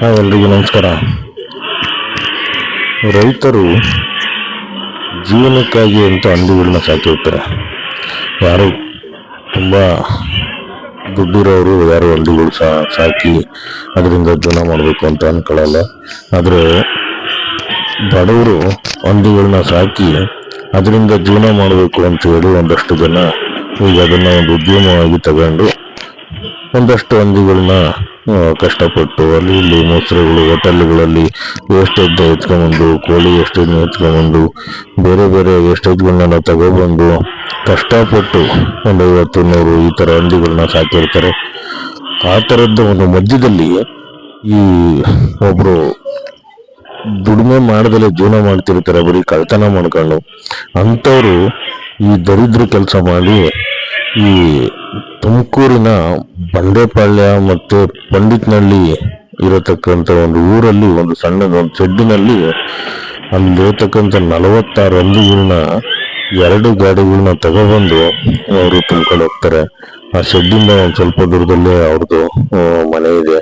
Hi ಎಲ್ರಿಗೂ ನಮಸ್ಕಾರ. ರೈತರು ಜೀವನಕ್ಕಾಗಿ ಅಂತ ಹಂದಿಗಳನ್ನ ಹೋಗ್ತಾರೆ. ಯಾರು ತುಂಬ ದುಡ್ಡಿರೋರು, ಯಾರು ಹಂದಿಗಳು ಸಾಕಿ ಅದರಿಂದ ಜೀವನ ಮಾಡಬೇಕು ಅಂತ ಅನ್ಕೊಳ್ಳಲ್ಲ. ಆದರೆ ಬಡವರು ಹಂದಿಗಳನ್ನ ಸಾಕಿ ಅದರಿಂದ ಜೀವನ ಮಾಡಬೇಕು ಅಂತ ಹೇಳಿ ಒಂದಷ್ಟು ಜನ ಈಗ ಅದನ್ನು ಒಂದು ಉದ್ಯಮವಾಗಿ ತಗೊಂಡು ಒಂದಷ್ಟು ಹಂದಿಗಳನ್ನ ಕಷ್ಟಪಟ್ಟು ಅಲ್ಲಿ ಇಲ್ಲಿ ಮೊಸರುಗಳು ಹೋಟೆಲ್ಗಳಲ್ಲಿ ವೇಸ್ಟೇಜ್ ಎತ್ಕೊಂಡ್ಬಂದು, ಕೋಳಿ ವೇಸ್ಟೇಜ್ ಎತ್ಕೊಂಡ್ಬಂದು, ಬೇರೆ ಬೇರೆ ವೇಸ್ಟೇಜ್ಗಳನ್ನೆಲ್ಲ ತಗೊಬಂದು ಕಷ್ಟಪಟ್ಟು ಒಂದು ಐವತ್ತು, ನೂರು ಈ ಥರ ಹಂದಿಗಳನ್ನ ಸಾಕಿರ್ತಾರೆ. ಆ ಥರದ್ದು ಒಂದು ಮಧ್ಯದಲ್ಲಿ ಈ ಒಬ್ಬರು ದುಡಿಮೆ ಮಾಡದಲ್ಲೇ ಜೀವನ ಮಾಡ್ತಿರ್ತಾರೆ, ಬರೀ ಕಳ್ತನ ಮಾಡ್ಕೊಂಡು. ಅಂಥವ್ರು ಈ ದರಿದ್ರ ಕೆಲಸ ಮಾಡಿ ಈ ತುಮಕೂರಿನ ಬಂಡೆಪಾಳ್ಯ ಮತ್ತು ಪಂಡಿತ್ನಳ್ಳಿ ಇರತಕ್ಕಂಥ ಒಂದು ಊರಲ್ಲಿ, ಒಂದು ಸಣ್ಣದ ಒಂದು ಶೆಡ್ಡಿನಲ್ಲಿ ಅಲ್ಲಿರತಕ್ಕಂಥ ನಲವತ್ತಾರು ಹಂದಿಗಳನ್ನ ಎರಡು ಗಾಡಿಗಳನ್ನ ತಗೊಬಂದು ಅವರು ತುಂಬ್ಕೊಂಡು ಹೋಗ್ತಾರೆ. ಆ ಶೆಡ್ಡಿಂದ ಒಂದು ಸ್ವಲ್ಪ ದೂರದಲ್ಲೇ ಅವ್ರದ್ದು ಮನೆ ಇದೆ.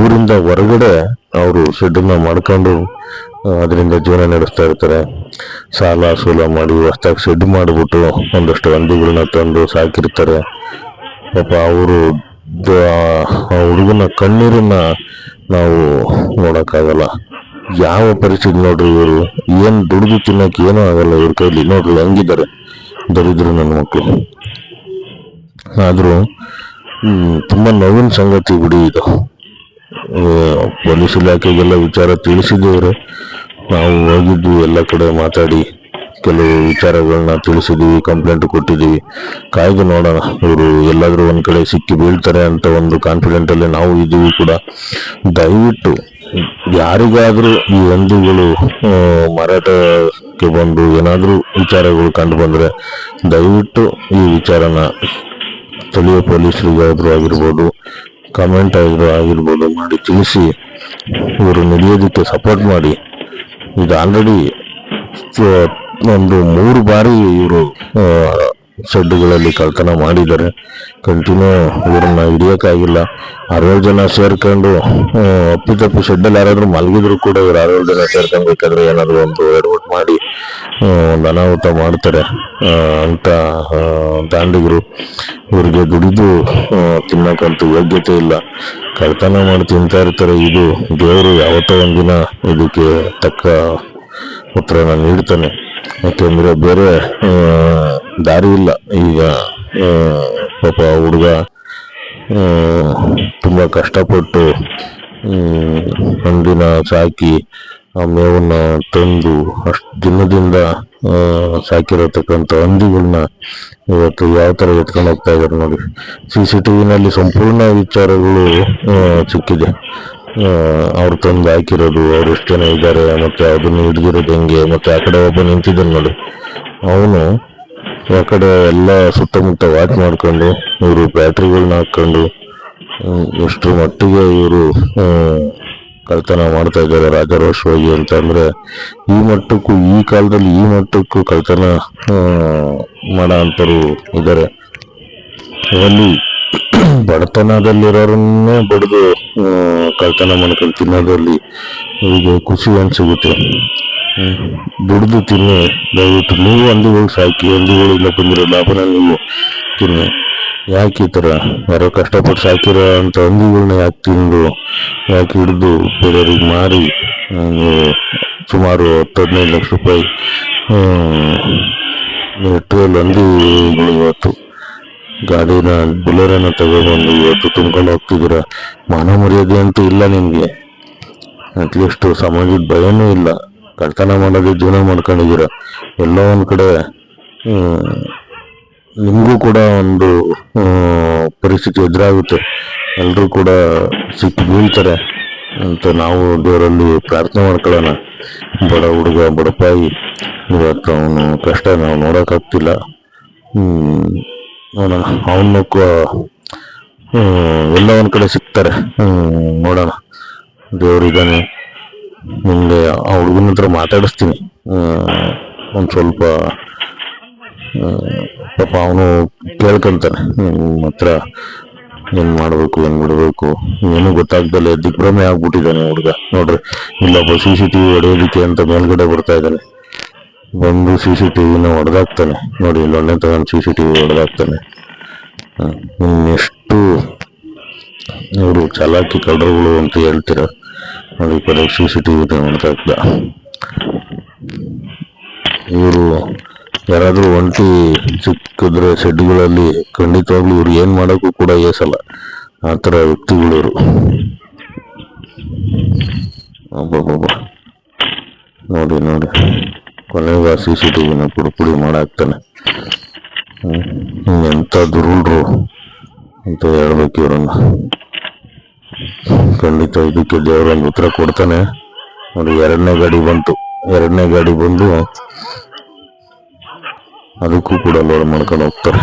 ಊರಿಂದ ಹೊರಗಡೆ ಅವರು ಶೆಡ್ಡನ್ನ ಮಾಡ್ಕೊಂಡು ಅದರಿಂದ ಜೀವನ ನಡೆಸ್ತಾ ಇರ್ತಾರೆ. ಸಾಲ ಸೂಲ ಮಾಡಿ ಹೊಸ್ದಾಗಿ ಶೆಡ್ ಮಾಡಿಬಿಟ್ಟು ಒಂದಷ್ಟು ಹಂದಿಗಳನ್ನ ತಂದು ಸಾಕಿರ್ತಾರೆ. ಪಾಪ ಅವರು ಆ ಹುಡುಗನ ಕಣ್ಣೀರನ್ನ ನಾವು ನೋಡೋಕ್ಕಾಗಲ್ಲ. ಯಾವ ಪರಿಸ್ಥಿತಿ ನೋಡ್ರಿ ಇವರು? ಏನು ದುಡಿದು ತಿನ್ನೋಕೆ ಏನೂ ಆಗಲ್ಲ ಇವ್ರ ಕೈಲಿ. ನೋಡ್ರಿ ಹೆಂಗಿದ್ದಾರೆ ದರಿದ್ರು ನನ್ನ ಮಕ್ಕಳು ಆದ್ರೂ ತುಂಬ ನೋವಿನ ಸಂಗತಿ ಬಿಡಿ ಇದು. ಪೊಲೀಸ್ ಇಲಾಖೆಗೆಲ್ಲ ವಿಚಾರ ತಿಳಿಸಿದವರು ನಾವು ಹೋಗಿದ್ವಿ ಎಲ್ಲ ಕಡೆ ಮಾತಾಡಿ, ಕೆಲವು ವಿಚಾರಗಳನ್ನ ತಿಳಿಸಿದೀವಿ ಕಂಪ್ಲೇಂಟ್ ಕೊಟ್ಟಿದ್ದೀವಿ. ಕಾಯ್ದು ನೋಡೋಣ, ಇವರು ಎಲ್ಲಾದರೂ ಒಂದು ಕಡೆ ಸಿಕ್ಕಿ ಬೀಳ್ತಾರೆ ಅಂತ ಒಂದು ಕಾನ್ಫಿಡೆಂಟ್ ಅಲ್ಲಿ ನಾವು ಇದ್ದೀವಿ ಕೂಡ. ದಯವಿಟ್ಟು, ಯಾರಿಗಾದರೂ ಈ ಹಂದಿಗಳು ಮಾರಾಟಕ್ಕೆ ಬಂದು ಏನಾದರೂ ವಿಚಾರಗಳು ಕಂಡು ಬಂದರೆ, ದಯವಿಟ್ಟು ಈ ವಿಚಾರನ ಸ್ಥಳೀಯ ಪೊಲೀಸರಿಗಾದರೂ ಆಗಿರ್ಬೋದು ಕಮೆಂಟ್ ಆದ್ರೂ ಆಗಿರ್ಬೋದು ಮಾಡಿ ತಿಳಿಸಿ ಇವರು ನಡೆಯೋದಕ್ಕೆ ಸಪೋರ್ಟ್ ಮಾಡಿ. ಇದು ಆಲ್ರೆಡಿ ಒಂದು ಮೂರು ಬಾರಿ ಇವರು ಶೆಡ್ಗಳಲ್ಲಿ ಕಳ್ತನ ಮಾಡಿದ್ದಾರೆ. ಕಂಟಿನ್ಯೂ ಇವ್ರನ್ನ ಹಿಡಿಯೋಕ್ಕಾಗಿಲ್ಲ. ಅರವತ್ತು ಜನ ಸೇರ್ಕೊಂಡು ಅಪ್ಪಿತಪ್ಪಿ ಶೆಡ್ಡಲ್ಲಿ ಯಾರಾದರೂ ಮಲಗಿದ್ರು ಕೂಡ ಇವ್ರು ಅರವತ್ತು ಜನ ಸೇರ್ಕೊಬೇಕಾದ್ರೆ ಏನಾದ್ರು ಒಂದು ಆ, ಅನಾಹುತ ಮಾಡ್ತಾರೆ. ಅಂತ ದಾಂಡಿಗರು ಇವ್ರಿಗೆ ದುಡಿದು ತಿನ್ನಕ್ಕಂತೂ ಯೋಗ್ಯತೆ ಇಲ್ಲ. ಕಳ್ತನ ಮಾಡಿ ತಿಂತಾ ಇರ್ತಾರೆ. ಇದು ದೇವರು ಯಾವತ್ತೋ ಒಂದಿನ ಇದಕ್ಕೆ ತಕ್ಕ ಉತ್ತರನ ನೀಡ್ತಾನೆ. ಯಾಕೆಂದ್ರೆ ಬೇರೆ ದಾರಿ ಇಲ್ಲ. ಈಗ ಪಾಪ ಹುಡುಗ ತುಂಬ ಕಷ್ಟಪಟ್ಟು ಒಂದಿನ ಸಾಕಿ ಆ ಮೇವನ್ನ ತಂದು ಅಷ್ಟು ದಿನದಿಂದ ಸಾಕಿರತಕ್ಕಂಥ ಹಂದಿಗಳನ್ನ ಇವತ್ತು ಯಾವ ತರ ಎತ್ಕೊಂಡು ಹೋಗ್ತಾ ಇದ್ದಾರೆ ನೋಡಿ. ಸಿ ಸಿ ಟಿ ವಿನಲ್ಲಿ ಸಂಪೂರ್ಣ ವಿಚಾರಗಳು ಸಿಕ್ಕಿದೆ. ಅವ್ರು ತಂದು ಹಾಕಿರೋದು, ಅವ್ರು ಎಷ್ಟು ಜನ ಇದ್ದಾರೆ ಮತ್ತೆ ಅದನ್ನು ಹಿಡಿದಿರೋದು ಹೆಂಗೆ, ಮತ್ತೆ ಆ ಕಡೆ ಒಬ್ಬ ನಿಂತಿದ್ದಾನೆ ನೋಡಿ. ಅವನು ಆ ಕಡೆ ಎಲ್ಲ ಸುತ್ತಮುತ್ತ ವಾಚ್ ಮಾಡ್ಕೊಂಡು, ಇವರು ಬ್ಯಾಟ್ರಿಗಳನ್ನ ಹಾಕೊಂಡು ಎಷ್ಟು ಮಟ್ಟಿಗೆ ಇವರು ಕಳ್ತನ ಮಾಡ್ತಾ ಇದ್ದಾರೆ ಶೋಯಿ ಅಂತ ಅಂದ್ರೆ ಈ ಮಟ್ಟಕ್ಕೂ, ಈ ಕಾಲದಲ್ಲಿ ಈ ಮಟ್ಟಕ್ಕೂ ಕಳ್ತನ ಮಾಡೋ ಅಂಥವ್ರು ಇದ್ದಾರೆ ಅಲ್ಲಿ ಬಡತನದಲ್ಲಿರೋರನ್ನೇ ಬಡಿದು ಕಳ್ತನ ಮಾಡ್ಕೊಂಡು ತಿನ್ನೋದ್ರಲ್ಲಿ ಈಗ ಖುಷಿ ಏನ್ ಸಿಗುತ್ತೆ ಹ್ಮ್. ದುಡ್ದು ತಿನ್ನಿ, ದಯವಿಟ್ಟು ನೀವು ಹಂದಿಗಳು ಸಾಕಿ ಹಂದಿಗಳಿಂದ ಬಂದಿರೋ ಲಾಭನ ನೀವು ತಿನ್ನಿ. ಯಾಕೆ ಈ ಥರ? ಯಾರೋ ಕಷ್ಟಪಟ್ಟು ಸಾಕಿರೋ ಅಂತ ಹಂದಿಗಳನ್ನ ಯಾಕೆ ತಿಂದು, ಯಾಕೆ ಹಿಡಿದು ಬೇರೆಯವ್ರಿಗೆ ಮಾರಿ ಸುಮಾರು ಹತ್ತು ಹದಿನೈದು ಲಕ್ಷ ರೂಪಾಯಿ ಟ್ರೇಲ್ ಹಂದಿಗಳು ಇವತ್ತು. ಗಾಡಿನ ಬುಲೆರನ್ನ ತಗೊಬಂದು ಇವತ್ತು ತುಂಬ್ಕೊಂಡು ಹೋಗ್ತಿದ್ದೀರ? ಮಾನ ಮರ್ಯಾದೆ ಅಂತೂ ಇಲ್ಲ ನಿಮಗೆ. ಅಟ್ಲೀಸ್ಟ್ ಸಮಾಜದ ಭಯನೂ ಇಲ್ಲ. ಕಳ್ತನ ಮಾಡೋದು ಜೀವನ ಮಾಡ್ಕೊಂಡಿದ್ದೀರ. ಎಲ್ಲ ಒಂದು ಕಡೆ ನಿಮಗೂ ಕೂಡ ಒಂದು ಪರಿಸ್ಥಿತಿ ಎದುರಾಗುತ್ತೆ. ಎಲ್ಲರೂ ಕೂಡ ಸಿಕ್ಕಿ ಬೀಳ್ತಾರೆ ಅಂತ ನಾವು ದೇವರಲ್ಲಿ ಪ್ರಾರ್ಥನೆ ಮಾಡ್ಕೊಳ್ಳೋಣ. ಬಡ ಹುಡುಗ ಬಡಪಾಯಿ ಇವತ್ತು ಅವನು ಕಷ್ಟ ನಾವು ನೋಡೋಕ್ಕಾಗ್ತಿಲ್ಲ ನೋಡೋಣ, ಅವನು ಎಲ್ಲ ಒಂದು ಕಡೆ ಸಿಗ್ತಾರೆ. ನೋಡೋಣ. ದೇವ್ರಿದ್ದಾನೆ ನಿಮ್ಗೆ ಆ ಹುಡುಗನ ಹತ್ರ ಮಾತಾಡಿಸ್ತೀನಿ. ಒಂದು ಸ್ವಲ್ಪ ಪಾಪ ಅವನು ಕೇಳ್ಕೊಂತಾನೆ. ನಿಮ್ಮ ಹತ್ರ ಏನು ಮಾಡಬೇಕು, ಏನು ಬಿಡಬೇಕು, ಏನೂ ಗೊತ್ತಾಗ್ದಲೆ ದಿಗ್ಭ್ರಮೆ ಆಗ್ಬಿಟ್ಟಿದ್ದಾನೆ ಹುಡುಗ. ನೋಡ್ರಿ, ಇಲ್ಲೊಬ್ಬ ಸಿ ಸಿ ಟಿ ವಿ ಹೊಡೆಯೋದಿಕ್ಕೆ ಅಂತ ಮೇಲ್ಗಡೆ ಬರ್ತಾ ಇದ್ದಾನೆ. ಬಂದು ಸಿ ಸಿ ಟಿ ವಿನ ಹೊಡೆದಾಕ್ತಾನೆ. ನೋಡಿ ಇಲ್ಲೊನ್ನೆ ತಗೊಂಡು ಸಿ ಸಿ ಟಿವಿ ಹೊಡೆದಾಕ್ತಾನೆ ಇನ್ನೆಷ್ಟು ಇವರು ಚಾಲಾಕಿ ಕಳ್ಳರುಗಳು ಅಂತ ಹೇಳ್ತೀರ? ನೋಡಿ ಕಡೆ ಸಿ ಸಿ ಟಿವಿ ಇದ್ದ. ಇವರು ಯಾರಾದರೂ ಒಂಟಿ ಸಿಕ್ಕಿದ್ರೆ ಶೆಡ್ಗಳಲ್ಲಿ ಖಂಡಿತವಾಗ್ಲೂ ಇವ್ರು ಏನು ಮಾಡೋಕ್ಕೂ ಕೂಡ ಏಸಲ್ಲ. ಆ ಥರ ವ್ಯಕ್ತಿಗಳು ಇವರು ಒಬ್ಬೊಬ್ಬೊಬ್ಬ ನೋಡಿ ನೋಡಿ. ಕೊನೆಗೆ ಸಿ ಸಿ ಟಿವಿನ ಪುಡಿ ಪುಡಿ ಮಾಡಾಕ್ತಾನೆ ಎಂಥ ದುರುಳ್ರು ಅಂತ ಹೇಳ್ಬೇಕು ಇವ್ರನ್ನ. ಖಂಡಿತ ಇದಕ್ಕೆ ದೇವರೊಂದು ಉತ್ತರ ಕೊಡ್ತಾನೆ. ನೋಡಿ ಎರಡನೇ ಗಾಡಿ ಬಂತು. ಎರಡನೇ ಗಾಡಿ ಬಂದು ಅದಕ್ಕೂ ಕೂಡ ಲೋಡ್ ಮಾಡ್ಕೊಂಡು ಹೋಗ್ತಾರೆ.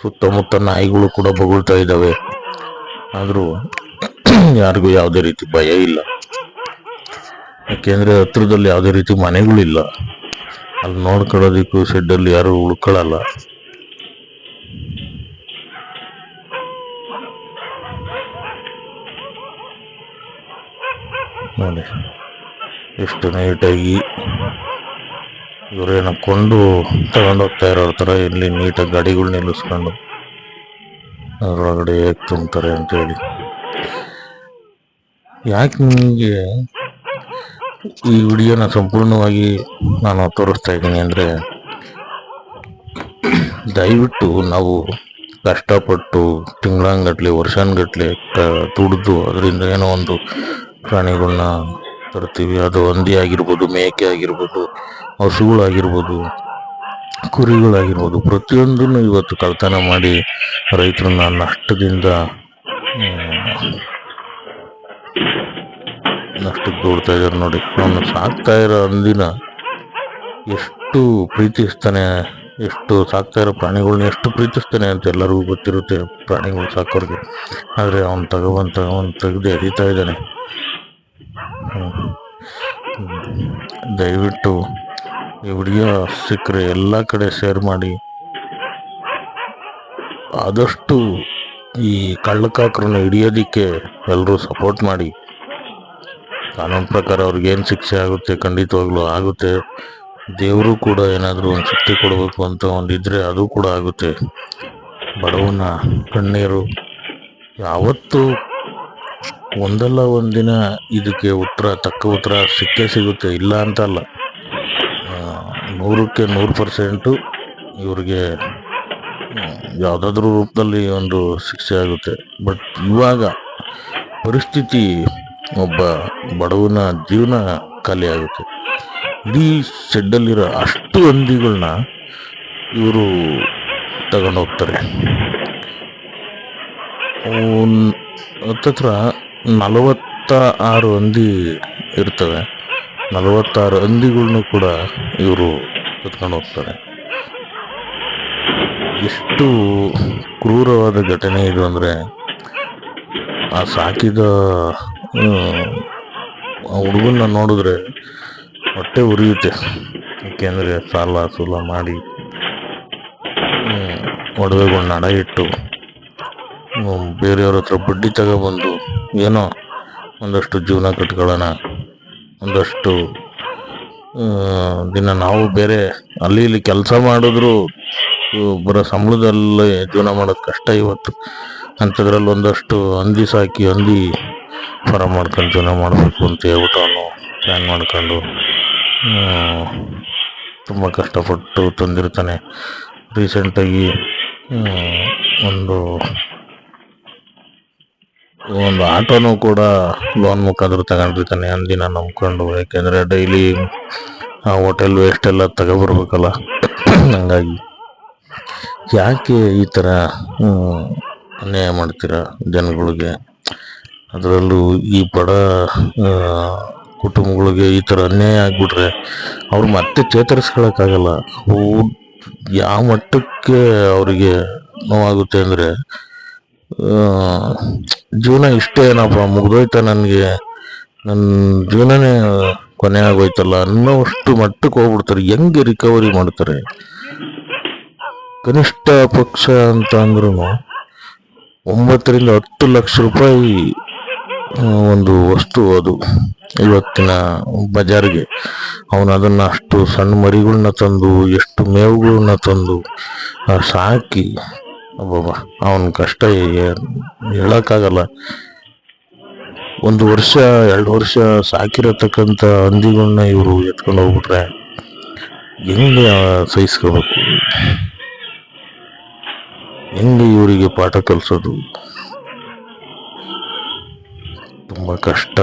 ಸುತ್ತಮುತ್ತ ನಾಯಿಗಳು ಕೂಡ ಬೊಗಳ್ತಾ ಇದ್ದಾವೆ. ಆದರೂ ಯಾರಿಗೂ ಯಾವುದೇ ರೀತಿ ಭಯ ಇಲ್ಲ. ಯಾಕೆಂದರೆ ಹತ್ರದಲ್ಲಿ ಯಾವುದೇ ರೀತಿ ಮನೆಗಳಿಲ್ಲ. ಅಲ್ಲಿ ನೋಡ್ಕೊಳ್ಳೋದಿಕ್ಕೂ ಶೆಡ್ಡಲ್ಲಿ ಯಾರು ಉಳ್ಕೊಳ್ಳಲ್ಲ. ನೋಡಿ, ಎಷ್ಟು ನೀಟಾಗಿ ಇವರೇನ ಕೊಂಡು ತಗೊಂಡೋಗ್ತಾ ಇರೋ ಥರ ಇಲ್ಲಿ ನೀಟಾಗಿ ಗಾಡಿಗಳು ನಿಲ್ಲಿಸ್ಕೊಂಡು ಅದರೊಳಗಡೆ ಹೇಗೆ ತುಂಬ್ತಾರೆ ಅಂತೇಳಿ ಯಾಕೆ ನಿಮಗೆ ಈ ವಿಡಿಯೋನ ಸಂಪೂರ್ಣವಾಗಿ ನಾನು ತೋರಿಸ್ತಾ ಇದ್ದೀನಿ ಅಂದರೆ ದಯವಿಟ್ಟು ನಾವು ಕಷ್ಟಪಟ್ಟು ತಿಂಗಳಂಗಟ್ಲೆ ವರ್ಷಾನ್ಗಟ್ಲೆ ದುಡಿದು ಅದರಿಂದ ಏನೋ ಒಂದು ಪ್ರಾಣಿಗಳನ್ನ ತರ್ತೀವಿ. ಅದು ಹಂದಿ ಆಗಿರ್ಬೋದು, ಮೇಕೆ ಆಗಿರ್ಬೋದು ಹಸುಗಳಾಗಿರ್ಬೋದು, ಕುರಿಗಳಾಗಿರ್ಬೋದು, ಪ್ರತಿಯೊಂದನ್ನು ಇವತ್ತು ಕಳ್ತನ ಮಾಡಿ ರೈತರನ್ನ ನಷ್ಟದಿಂದ ನಷ್ಟಕ್ಕೆ ದೂಡ್ತಾ ಇದ್ದಾರೆ ನೋಡಿ ಅವನು ಸಾಕ್ತಾ ಇರೋ ಅಂದಿನ ಎಷ್ಟು ಪ್ರೀತಿಸ್ತಾನೆ, ಎಷ್ಟು ಸಾಕ್ತಾ ಇರೋ ಪ್ರಾಣಿಗಳನ್ನ ಎಷ್ಟು ಪ್ರೀತಿಸ್ತಾನೆ ಅಂತ ಎಲ್ಲರಿಗೂ ಗೊತ್ತಿರುತ್ತೆ ಪ್ರಾಣಿಗಳು ಸಾಕೋರಿಗೆ ಆದರೆ ಅವನು ತಗೊಬಂದು ತಗೊಂಡು ತೆಗೆದು ಹರಿತಾ ಇದ್ದಾನೆ. ದಯವಿಟ್ಟು ಈ ವಿಡಿಯೋ ಸಿಕ್ಕರೆ ಎಲ್ಲ ಕಡೆ ಶೇರ್ ಮಾಡಿ. ಆದಷ್ಟು ಈ ಕಳ್ಳಕಾಕರನ್ನ ಹಿಡಿಯೋದಕ್ಕೆ ಎಲ್ಲರೂ ಸಪೋರ್ಟ್ ಮಾಡಿ. ಕಾನೂನು ಪ್ರಕಾರ ಅವ್ರಿಗೇನು ಶಿಕ್ಷೆ ಆಗುತ್ತೆ ಖಂಡಿತವಾಗ್ಲೂ ಆಗುತ್ತೆ. ದೇವರು ಕೂಡ ಏನಾದರೂ ಒಂದು ಶಕ್ತಿ ಕೊಡಬೇಕು ಅಂತ ಒಂದಿದ್ರೆ ಅದು ಕೂಡ ಆಗುತ್ತೆ. ಬಡವನ ಕಣ್ಣೀರು ಯಾವತ್ತೂ ಒಂದಲ್ಲ ಒಂದಿನ ಇದಕ್ಕೆ ಉತ್ತರ ತಕ್ಕ ಉತ್ತರ ಸಿಕ್ಕೇ ಸಿಗುತ್ತೆ ಇಲ್ಲ ಅಂತ ಅಲ್ಲ. ಆ, ನೂರಕ್ಕೆ ನೂರು ಪರ್ಸೆಂಟು ಇವರಿಗೆ ಯಾವುದಾದ್ರೂ ರೂಪದಲ್ಲಿ ಒಂದು ಶಿಕ್ಷೆ ಆಗುತ್ತೆ. ಬಟ್ ಇವಾಗ ಪರಿಸ್ಥಿತಿ ಒಬ್ಬ ಬಡವನ ಜೀವನ ಖಾಲಿಯಾಗುತ್ತೆ ಇಡೀ ಶೆಡ್ಡಲ್ಲಿರೋ ಅಷ್ಟು ಹಂದಿಗಳನ್ನ ಇವರು ತಗೊಂಡೋಗ್ತಾರೆ ಹತ್ತತ್ರ ನಲವತ್ತ ಆರು ಹಂದಿ ಇರ್ತವೆ. ನಲವತ್ತಾರು ಹಂದಿಗಳ್ನು ಕೂಡ ಇವರು ಕತ್ಕೊಂಡು ಹೋಗ್ತಾರೆ. ಎಷ್ಟು ಕ್ರೂರವಾದ ಘಟನೆ ಇದು ಅಂದರೆ, ಆ ಸಾಕಿದ ಹುಡುಗನ್ನ ನೋಡಿದ್ರೆ ಹೊಟ್ಟೆ ಉರಿಯುತ್ತೆ. ಏಕೆಂದರೆ ಸಾಲ ಸೂಲ ಮಾಡಿ ಒಡವೆಗಳನ್ನ ಅಡ ಇಟ್ಟು ಬೇರೆಯವ್ರ ಹತ್ರ ಬಡ್ಡಿ ತಗೊಬಂದು ಏನೋ ಒಂದಷ್ಟು ಜೀವನ ಕಟ್ಕೊಳ್ಳೋಣ ಒಂದಷ್ಟು ದಿನ ನಾವು ಬೇರೆ ಅಲ್ಲಿ ಇಲ್ಲಿ ಕೆಲಸ ಮಾಡಿದ್ರು ಬರೋ ಸಂಬಳದಲ್ಲೇ ಜೀವನ ಮಾಡೋದು ಕಷ್ಟ ಇವತ್ತು. ಅಂಥದ್ರಲ್ಲಿ ಒಂದಷ್ಟು ಹಂದಿ ಸಾಕಿ ಹಂದಿ ಫಾರಂ ಮಾಡ್ಕೊಂಡು ಜೀವನ ಮಾಡಬೇಕು ಅಂತ ಹೇಳ್ಬಿಟ್ಟು ಅವನು ಪ್ಲ್ಯಾನ್ ಮಾಡ್ಕೊಂಡು ತುಂಬ ಕಷ್ಟಪಟ್ಟು ತಂದಿರ್ತಾನೆ. ರೀಸೆಂಟಾಗಿ ಒಂದು ಒಂದು ಆಟೋನು ಕೂಡ ಲೋನ್ ಮುಖಾಂತರ ತಗೊಂಡಿರ್ತಾನೆ. ಅಂದಿನ ನಂಬ್ಕೊಂಡು, ಯಾಕೆಂದರೆ ಡೈಲಿ ಆ ಹೋಟೆಲ್ ವೇಸ್ಟ್ ಎಲ್ಲ ತಗೊಬರ್ಬೇಕಲ್ಲ. ಹಂಗಾಗಿ ಯಾಕೆ ಈ ಥರ ಅನ್ಯಾಯ ಮಾಡ್ತೀರಾ ಜನಗಳಿಗೆ? ಅದರಲ್ಲೂ ಈ ಬಡ ಕುಟುಂಬಗಳಿಗೆ ಈ ಥರ ಅನ್ಯಾಯ ಆಗಿಬಿಟ್ರೆ ಅವ್ರು ಮತ್ತೆ ಚೇತರಿಸ್ಕೊಳಕ್ಕಾಗಲ್ಲ. ಯಾವ ಮಟ್ಟಕ್ಕೆ ಅವರಿಗೆ ನೋವಾಗುತ್ತೆ ಅಂದರೆ ಜೀವನ ಇಷ್ಟೇ ಏನಪ್ಪ, ಮುಗ್ದೋಯ್ತಾ ನನಗೆ. ನನ್ನ ಜೀವನನೇ ಕೊನೆ ಆಗೋಯ್ತಲ್ಲ ಅನ್ನೋಷ್ಟು ಮಟ್ಟಕ್ಕೆ ಹೋಗ್ಬಿಡ್ತಾರೆ, ಹೆಂಗೆ ರಿಕವರಿ ಮಾಡ್ತಾರೆ? ಕನಿಷ್ಠ ಪಕ್ಷ ಅಂತ ಅಂದ್ರೂ ಒಂಬತ್ತರಿಂದ ಹತ್ತು ಲಕ್ಷ ರೂಪಾಯಿ ಒಂದು ವಸ್ತು ಅದು, ಇವತ್ತಿನ ಬಜಾರ್ಗೆ. ಅವನು ಅದನ್ನು ಅಷ್ಟು ಸಣ್ಣ ಮರಿಗಳನ್ನ ತಂದು, ಎಷ್ಟು ಮೇವುಗಳನ್ನ ತಂದು ಸಾಕಿ ಅಬ್ಬಬ್ಬ, ಅವನ ಕಷ್ಟ ಹೇಳೋಕ್ಕಾಗಲ್ಲ. ಒಂದು ವರ್ಷ, ಎರಡು ವರ್ಷ ಸಾಕಿರತಕ್ಕಂಥ ಹಂದಿಗಳನ್ನ ಇವರು ಎತ್ಕೊಂಡು ಹೋಗ್ಬಿಟ್ರೆ ಹೆಂಗೆ ಸಹಿಸ್ಕೋಬೇಕು? ಹೆಂಗೆ ಇವರಿಗೆ ಪಾಠ ಕಲಿಸೋದು? ತುಂಬ ಕಷ್ಟ.